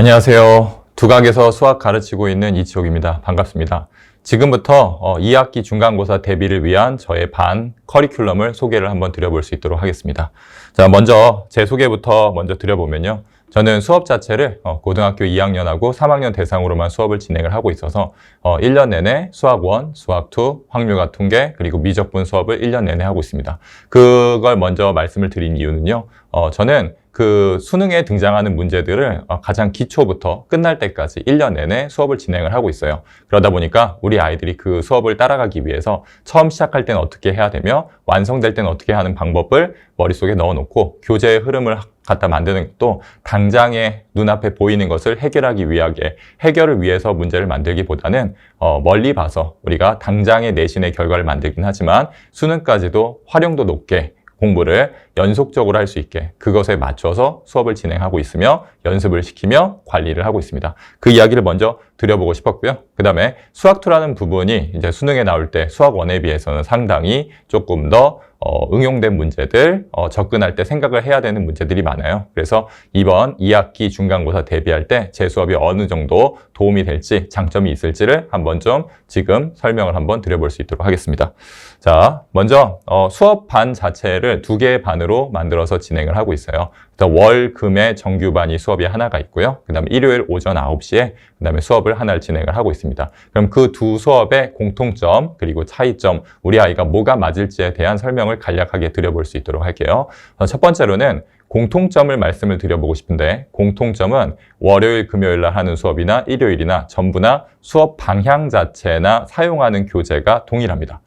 안녕하세요. 두각에서 수학 가르치고 있는 이치옥입니다. 반갑습니다. 지금부터 어, 2학기 중간고사 대비를 위한 저의 반 커리큘럼을 소개를 한번 드려볼 수 있도록 하겠습니다. 자, 먼저 제 소개부터 먼저 드려보면요. 저는 수업 자체를 어, 고등학교 2학년하고 3학년 대상으로만 수업을 진행을 하고 있어서 어, 1년 내내 수학 1, 수학 2, 확률과 통계, 그리고 미적분 수업을 1년 내내 하고 있습니다. 그걸 먼저 말씀을 드린 이유는요. 어, 저는 그 수능에 등장하는 문제들을 어, 가장 기초부터 끝날 때까지 1년 내내 수업을 진행을 하고 있어요. 그러다 보니까 우리 아이들이 그 수업을 따라가기 위해서 처음 시작할 때는 어떻게 해야 되며 완성될 때는 어떻게 하는 방법을 머릿속에 넣어놓고 교재의 흐름을 갖다 만드는 것도 당장에 눈앞에 보이는 것을 해결하기 위하게 해결을 위해서 문제를 만들기보다는 어, 멀리 봐서 우리가 당장의 내신의 결과를 만들긴 하지만 수능까지도 활용도 높게 공부를 연속적으로 할 수 있게 그것에 맞춰서 수업을 진행하고 있으며 연습을 시키며 관리를 하고 있습니다. 그 이야기를 먼저 드려보고 싶었고요. 그 다음에 수학2라는 부분이 이제 수능에 나올 때 수학 1에 비해서는 상당히 조금 더 어, 응용된 문제들, 어, 접근할 때 생각을 해야 되는 문제들이 많아요. 그래서 이번 2학기 중간고사 대비할 때 제 수업이 어느 정도 도움이 될지, 장점이 있을지를 한번 좀 지금 설명을 한번 드려볼 수 있도록 하겠습니다. 자, 먼저 어, 수업 반 자체를 두 개의 반으로 만들어서 진행을 하고 있어요. 월, 금의 정규반이 수업이 하나가 있고요. 그 다음에 일요일 오전 9시에 그 다음에 수업을 하나를 진행을 하고 있습니다. 그럼 그 두 수업의 공통점 그리고 차이점 우리 아이가 뭐가 맞을지에 대한 설명을 간략하게 드려볼 수 있도록 할게요. 어, 첫 번째로는 공통점을 말씀을 드려보고 싶은데 공통점은 월요일, 금요일 날 하는 수업이나 일요일이나 전부나 수업 방향 자체나 사용하는 교재가 동일합니다.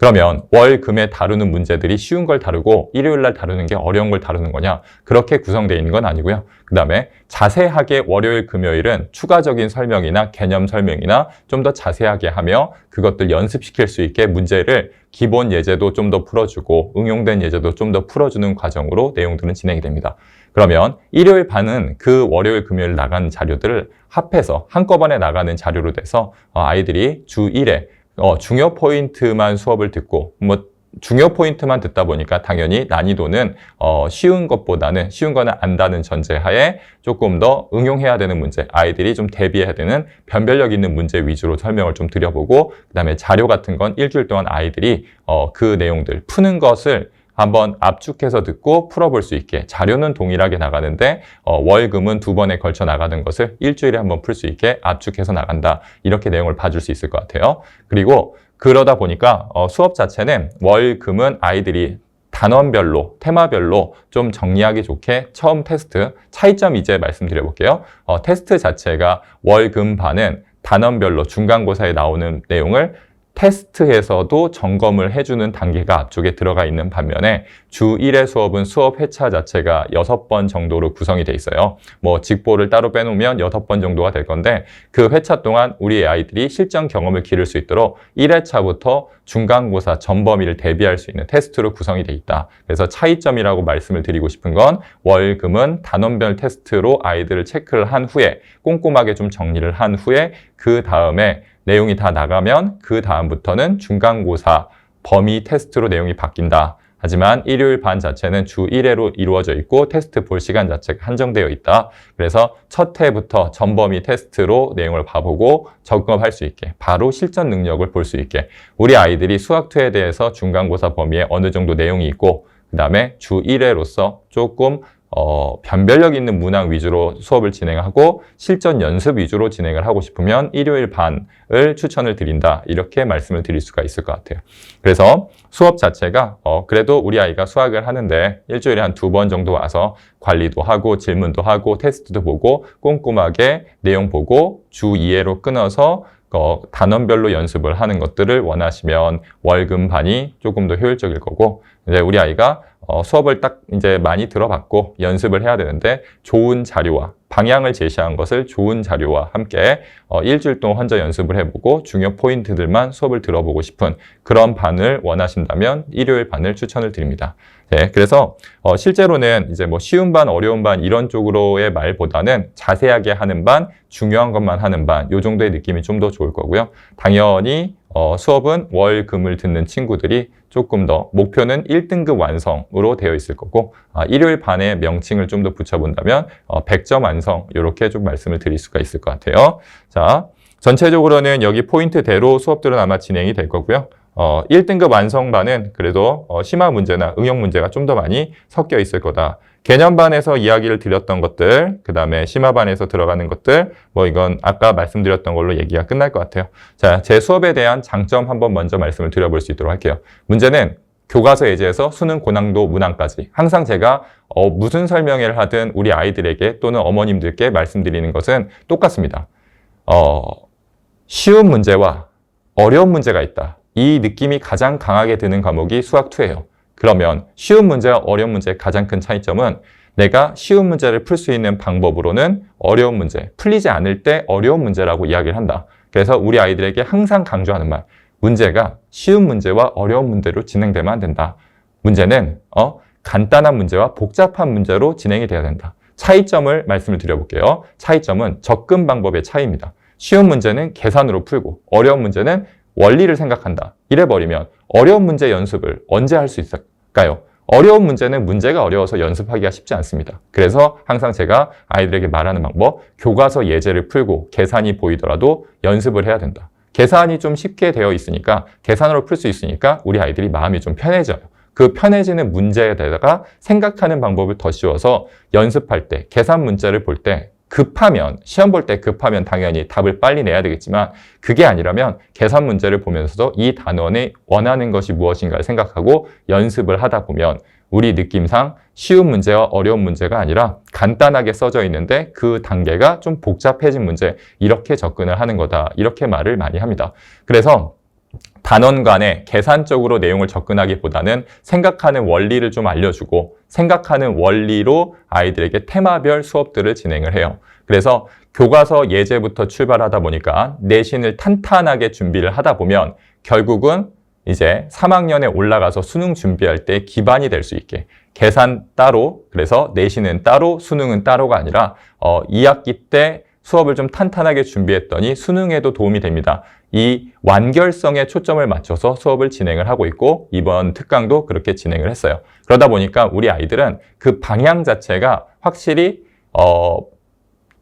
그러면 월, 금에 다루는 문제들이 쉬운 걸 다루고 일요일 날 다루는 게 어려운 걸 다루는 거냐? 그렇게 구성되어 있는 건 아니고요. 그 다음에 자세하게 월요일, 금요일은 추가적인 설명이나 개념 설명이나 좀 더 자세하게 하며 그것들 연습시킬 수 있게 문제를 기본 예제도 좀 더 풀어주고 응용된 예제도 좀 더 풀어주는 과정으로 내용들은 진행이 됩니다. 그러면 일요일 반은 그 월요일, 금요일 나가는 자료들을 합해서 한꺼번에 나가는 자료로 돼서 어, 아이들이 주 1회 어, 중요 포인트만 수업을 듣고 뭐 중요 포인트만 듣다 보니까 당연히 난이도는 어, 쉬운 것보다는 쉬운 거는 안다는 전제하에 조금 더 응용해야 되는 문제, 아이들이 좀 대비해야 되는 변별력 있는 문제 위주로 설명을 좀 드려보고 그다음에 자료 같은 건 일주일 동안 아이들이 어, 그 내용들 푸는 것을 한번 압축해서 듣고 풀어볼 수 있게 자료는 동일하게 나가는데 어, 월금은 두 번에 걸쳐 나가는 것을 일주일에 한 번 풀 수 있게 압축해서 나간다 이렇게 내용을 봐줄 수 있을 것 같아요 그리고 그러다 보니까 어, 수업 자체는 월금은 아이들이 단원별로, 테마별로 좀 정리하기 좋게 처음 테스트, 차이점 이제 말씀드려 볼게요. 어, 테스트 자체가 월금 반은 단원별로 중간고사에 나오는 내용을 테스트에서도 점검을 해주는 단계가 앞쪽에 들어가 있는 반면에 주 1회 수업은 수업 회차 자체가 6번 정도로 구성이 돼 있어요. 뭐 직보를 따로 빼놓으면 6번 정도가 될 건데 그 회차 동안 우리 아이들이 실전 경험을 기를 수 있도록 1회차부터 중간고사 전범위를 대비할 수 있는 테스트로 구성이 돼 있다. 그래서 차이점이라고 말씀을 드리고 싶은 건 월 금은 단원별 테스트로 아이들을 체크를 한 후에 꼼꼼하게 좀 정리를 한 후에 그 다음에 내용이 다 나가면 그 다음부터는 중간고사 범위 테스트로 내용이 바뀐다. 하지만 일요일 반 자체는 주 1회로 이루어져 있고 테스트 볼 시간 자체가 한정되어 있다. 그래서 첫 회부터 전범위 테스트로 내용을 봐보고 점검할 수 있게 바로 실전 능력을 볼 수 있게 우리 아이들이 수학2에 대해서 중간고사 범위에 어느 정도 내용이 있고 그 다음에 주 1회로서 조금 어, 변별력 있는 문항 위주로 수업을 진행하고 실전 연습 위주로 진행을 하고 싶으면 일요일 반을 추천을 드린다. 이렇게 말씀을 드릴 수가 있을 것 같아요. 그래서 수업 자체가 어, 그래도 우리 아이가 수학을 하는데 일주일에 한 두 번 정도 와서 관리도 하고 질문도 하고 테스트도 보고 꼼꼼하게 내용 보고 주 2회로 끊어서 어, 단원별로 연습을 하는 것들을 원하시면 월금 반이 조금 더 효율적일 거고 이제 우리 아이가 어, 수업을 딱 이제 많이 들어봤고 연습을 해야 되는데 좋은 자료와 방향을 제시한 것을 좋은 자료와 함께 어, 일주일 동안 혼자 연습을 해보고 중요 포인트들만 수업을 들어보고 싶은 그런 반을 원하신다면 일요일 반을 추천을 드립니다. 네, 그래서 어, 실제로는 이제 뭐 쉬운 반, 어려운 반 이런 쪽으로의 말보다는 자세하게 하는 반, 중요한 것만 하는 반, 요 정도의 느낌이 좀 더 좋을 거고요. 당연히 어, 수업은 월, 금을 듣는 친구들이 조금 더 목표는 1등급 완성으로 되어 있을 거고 아, 일요일 반에 명칭을 좀 더 붙여본다면 어, 100점 완성 이렇게 좀 말씀을 드릴 수가 있을 것 같아요. 자, 전체적으로는 여기 포인트대로 수업들은 아마 진행이 될 거고요. 어, 1등급 완성반은 그래도 어, 심화 문제나 응용 문제가 좀 더 많이 섞여 있을 거다. 개념반에서 이야기를 드렸던 것들, 그 다음에 심화반에서 들어가는 것들, 뭐 이건 아까 말씀드렸던 걸로 얘기가 끝날 것 같아요. 자, 제 수업에 대한 장점 한번 먼저 말씀을 드려볼 수 있도록 할게요. 문제는 교과서 예제에서 수능 고난도 문항까지 항상 제가 어, 무슨 설명회를 하든 우리 아이들에게 또는 어머님들께 말씀드리는 것은 똑같습니다. 어, 쉬운 문제와 어려운 문제가 있다. 이 느낌이 가장 강하게 드는 과목이 수학2예요. 그러면 쉬운 문제와 어려운 문제의 가장 큰 차이점은 내가 쉬운 문제를 풀 수 있는 방법으로는 어려운 문제, 풀리지 않을 때 어려운 문제라고 이야기를 한다. 그래서 우리 아이들에게 항상 강조하는 말, 문제가 쉬운 문제와 어려운 문제로 진행되면 안 된다. 문제는 어, 간단한 문제와 복잡한 문제로 진행이 돼야 된다. 차이점을 말씀을 드려볼게요. 차이점은 접근 방법의 차이입니다. 쉬운 문제는 계산으로 풀고 어려운 문제는 원리를 생각한다. 이래버리면 어려운 문제 연습을 언제 할 수 있을까요? 어려운 문제는 문제가 어려워서 연습하기가 쉽지 않습니다. 그래서 항상 제가 아이들에게 말하는 방법, 교과서 예제를 풀고 계산이 보이더라도 연습을 해야 된다. 계산이 좀 쉽게 되어 있으니까 계산으로 풀 수 있으니까 우리 아이들이 마음이 좀 편해져요. 그 편해지는 문제에다가 생각하는 방법을 더 씌워서 연습할 때 계산 문제를 볼 때 급하면 시험 볼 때 급하면 당연히 답을 빨리 내야 되겠지만 그게 아니라면 계산 문제를 보면서도 이 단원이 원하는 것이 무엇인가를 생각하고 연습을 하다 보면 우리 느낌상 쉬운 문제와 어려운 문제가 아니라 간단하게 써져 있는데 그 단계가 좀 복잡해진 문제 이렇게 접근을 하는 거다 이렇게 말을 많이 합니다. 그래서 단원 간에 계산적으로 내용을 접근하기보다는 생각하는 원리를 좀 알려주고 생각하는 원리로 아이들에게 테마별 수업들을 진행을 해요. 그래서 교과서 예제부터 출발하다 보니까 내신을 탄탄하게 준비를 하다 보면 결국은 이제 3학년에 올라가서 수능 준비할 때 기반이 될 수 있게 계산 따로 그래서 내신은 따로 수능은 따로가 아니라 어, 2학기 때 수업을 좀 탄탄하게 준비했더니 수능에도 도움이 됩니다. 이 완결성에 초점을 맞춰서 수업을 진행을 하고 있고 이번 특강도 그렇게 진행을 했어요. 그러다 보니까 우리 아이들은 그 방향 자체가 확실히 어,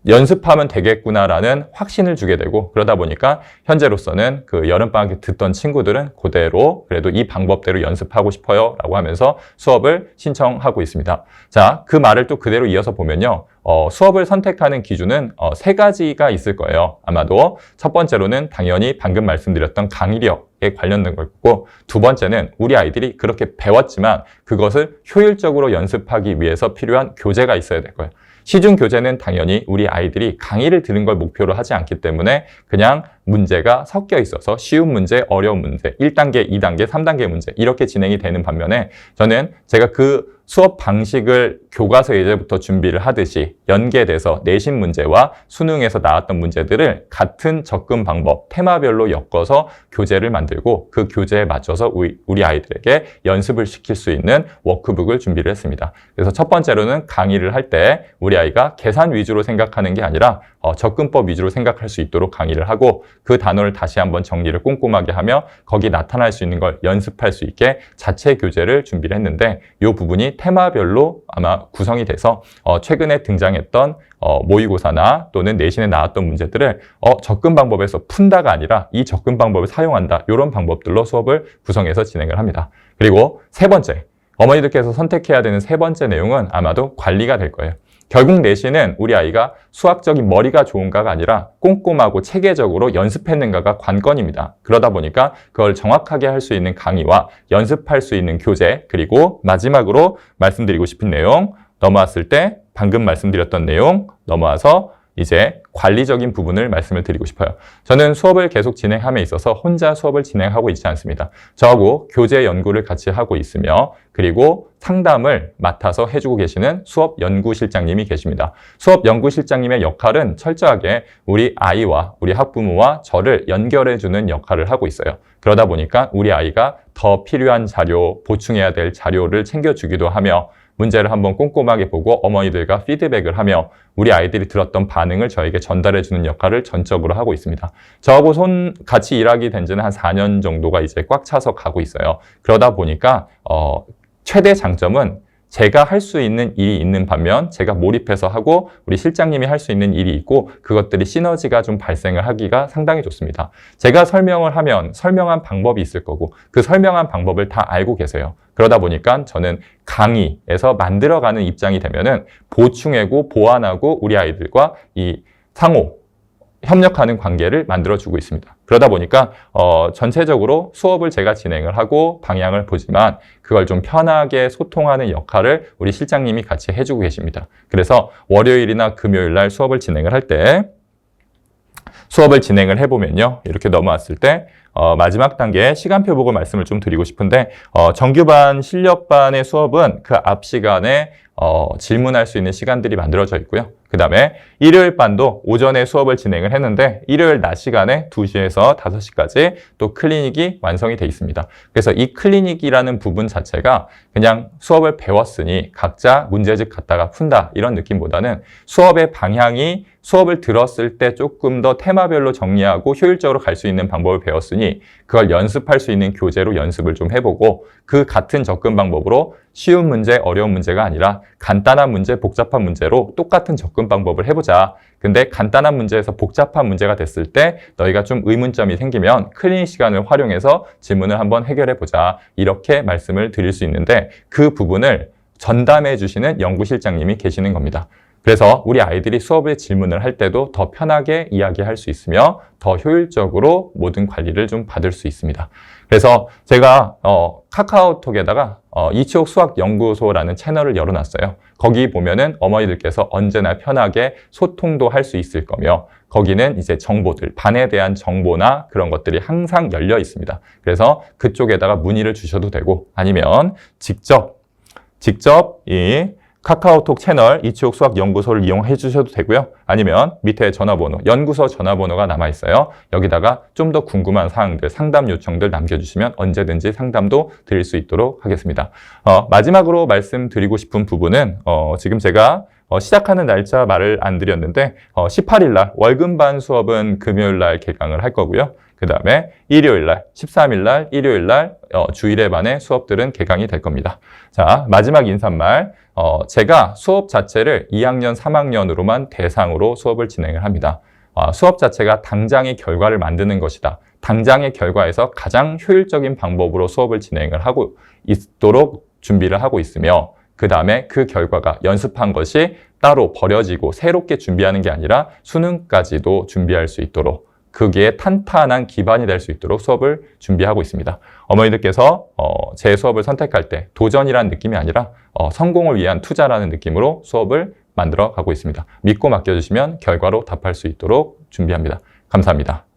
연습하면 되겠구나라는 확신을 주게 되고 그러다 보니까 현재로서는 그 여름방학에 듣던 친구들은 그대로 그래도 이 방법대로 연습하고 싶어요 라고 하면서 수업을 신청하고 있습니다. 자, 그 말을 또 그대로 이어서 보면요. 어, 수업을 선택하는 기준은 어, 세 가지가 있을 거예요. 아마도 첫 번째로는 당연히 방금 말씀드렸던 강의력에 관련된 거고 두 번째는 우리 아이들이 그렇게 배웠지만 그것을 효율적으로 연습하기 위해서 필요한 교재가 있어야 될 거예요. 시중 교재는 당연히 우리 아이들이 강의를 들은 걸 목표로 하지 않기 때문에 그냥 문제가 섞여 있어서 쉬운 문제, 어려운 문제, 1단계, 2단계, 3단계 문제 이렇게 진행이 되는 반면에 저는 제가 그 수업 방식을 교과서 예제부터 준비를 하듯이 연계돼서 내신 문제와 수능에서 나왔던 문제들을 같은 접근 방법, 테마별로 엮어서 교재를 만들고 그 교재에 맞춰서 우리 아이들에게 연습을 시킬 수 있는 워크북을 준비를 했습니다. 그래서 첫 번째로는 강의를 할 때 우리 아이가 계산 위주로 생각하는 게 아니라 어, 접근법 위주로 생각할 수 있도록 강의를 하고 그 단어를 다시 한번 정리를 꼼꼼하게 하며 거기 나타날 수 있는 걸 연습할 수 있게 자체 교재를 준비를 했는데 이 부분이 테마별로 아마 구성이 돼서 어, 최근에 등장했던 어, 모의고사나 또는 내신에 나왔던 문제들을 어, 접근 방법에서 푼다가 아니라 이 접근 방법을 사용한다 이런 방법들로 수업을 구성해서 진행을 합니다. 그리고 세 번째 어머니들께서 선택해야 되는 세 번째 내용은 아마도 관리가 될 거예요. 결국 내신은 우리 아이가 수학적인 머리가 좋은가가 아니라 꼼꼼하고 체계적으로 연습했는가가 관건입니다. 그러다 보니까 그걸 정확하게 할 수 있는 강의와 연습할 수 있는 교재 그리고 마지막으로 말씀드리고 싶은 내용 넘어왔을 때 방금 말씀드렸던 내용 넘어와서 이제 관리적인 부분을 말씀을 드리고 싶어요. 저는 수업을 계속 진행함에 있어서 혼자 수업을 진행하고 있지 않습니다. 저하고 교재 연구를 같이 하고 있으며 그리고 상담을 맡아서 해주고 계시는 수업 연구실장님이 계십니다. 수업 연구실장님의 역할은 철저하게 우리 아이와 우리 학부모와 저를 연결해주는 역할을 하고 있어요. 그러다 보니까 우리 아이가 더 필요한 자료, 보충해야 될 자료를 챙겨주기도 하며 문제를 한번 꼼꼼하게 보고 어머니들과 피드백을 하며 우리 아이들이 들었던 반응을 저에게 전달해 주는 역할을 전적으로 하고 있습니다. 저하고 손 같이 일하게 된 지는 한 4년 정도가 이제 꽉 차서 가고 있어요. 그러다 보니까 어, 최대 장점은 제가 할 수 있는 일이 있는 반면 제가 몰입해서 하고 우리 실장님이 할 수 있는 일이 있고 그것들이 시너지가 좀 발생을 하기가 상당히 좋습니다. 제가 설명을 하면 설명한 방법이 있을 거고 그 설명한 방법을 다 알고 계세요. 그러다 보니까 저는 강의에서 만들어가는 입장이 되면은 보충하고 보완하고 우리 아이들과 이 상호 협력하는 관계를 만들어주고 있습니다. 그러다 보니까 어, 전체적으로 수업을 제가 진행을 하고 방향을 보지만 그걸 좀 편하게 소통하는 역할을 우리 실장님이 같이 해주고 계십니다. 그래서 월요일이나 금요일 날 수업을 진행을 할 때 수업을 진행을 해보면요. 이렇게 넘어왔을 때 어, 마지막 단계 시간표 보고 말씀을 좀 드리고 싶은데 어, 정규반 실력반의 수업은 그 앞 시간에 어, 질문할 수 있는 시간들이 만들어져 있고요. 그 다음에 일요일 반도 오전에 수업을 진행을 했는데 일요일 낮 시간에 2시에서 5시까지 또 클리닉이 완성이 돼 있습니다. 그래서 이 클리닉이라는 부분 자체가 그냥 수업을 배웠으니 각자 문제집 갖다가 푼다 이런 느낌보다는 수업의 방향이 수업을 들었을 때 조금 더 테마별로 정리하고 효율적으로 갈 수 있는 방법을 배웠으니 그걸 연습할 수 있는 교재로 연습을 좀 해보고 그 같은 접근 방법으로 쉬운 문제, 어려운 문제가 아니라 간단한 문제, 복잡한 문제로 똑같은 접근 방법을 해보자. 근데 간단한 문제에서 복잡한 문제가 됐을 때 너희가 좀 의문점이 생기면 클리닉 시간을 활용해서 질문을 한번 해결해보자. 이렇게 말씀을 드릴 수 있는데 그 부분을 전담해 주시는 연구실장님이 계시는 겁니다. 그래서 우리 아이들이 수업에 질문을 할 때도 더 편하게 이야기할 수 있으며 더 효율적으로 모든 관리를 좀 받을 수 있습니다. 그래서 제가 어, 카카오톡에다가 어, 이치옥 수학연구소라는 채널을 열어놨어요. 거기 보면은 어머니들께서 언제나 편하게 소통도 할 수 있을 거며 거기는 이제 정보들, 반에 대한 정보나 그런 것들이 항상 열려 있습니다. 그래서 그쪽에다가 문의를 주셔도 되고 아니면 직접 직접 이 카카오톡 채널 이치옥 수학 연구소를 이용해 주셔도 되고요. 아니면 밑에 전화번호, 연구소 전화번호가 남아 있어요. 여기다가 좀 더 궁금한 사항들, 상담 요청들 남겨주시면 언제든지 상담도 드릴 수 있도록 하겠습니다. 어, 마지막으로 말씀드리고 싶은 부분은 어, 지금 제가 어, 시작하는 날짜 말을 안 드렸는데 어, 18일 날 월급반 수업은 금요일 날 개강을 할 거고요. 그 다음에 일요일 날, 13일 날, 일요일 날 어, 주일에 반의 수업들은 개강이 될 겁니다. 자, 마지막 인사말. 어, 제가 수업 자체를 2학년, 3학년으로만 대상으로 수업을 진행을 합니다. 어, 수업 자체가 당장의 결과를 만드는 것이다. 당장의 결과에서 가장 효율적인 방법으로 수업을 진행을 하고 있도록 준비를 하고 있으며 그 다음에 그 결과가 연습한 것이 따로 버려지고 새롭게 준비하는 게 아니라 수능까지도 준비할 수 있도록 그게 탄탄한 기반이 될 수 있도록 수업을 준비하고 있습니다. 어머니들께서 어, 제 수업을 선택할 때 도전이라는 느낌이 아니라 어, 성공을 위한 투자라는 느낌으로 수업을 만들어 가고 있습니다. 믿고 맡겨주시면 결과로 답할 수 있도록 준비합니다. 감사합니다.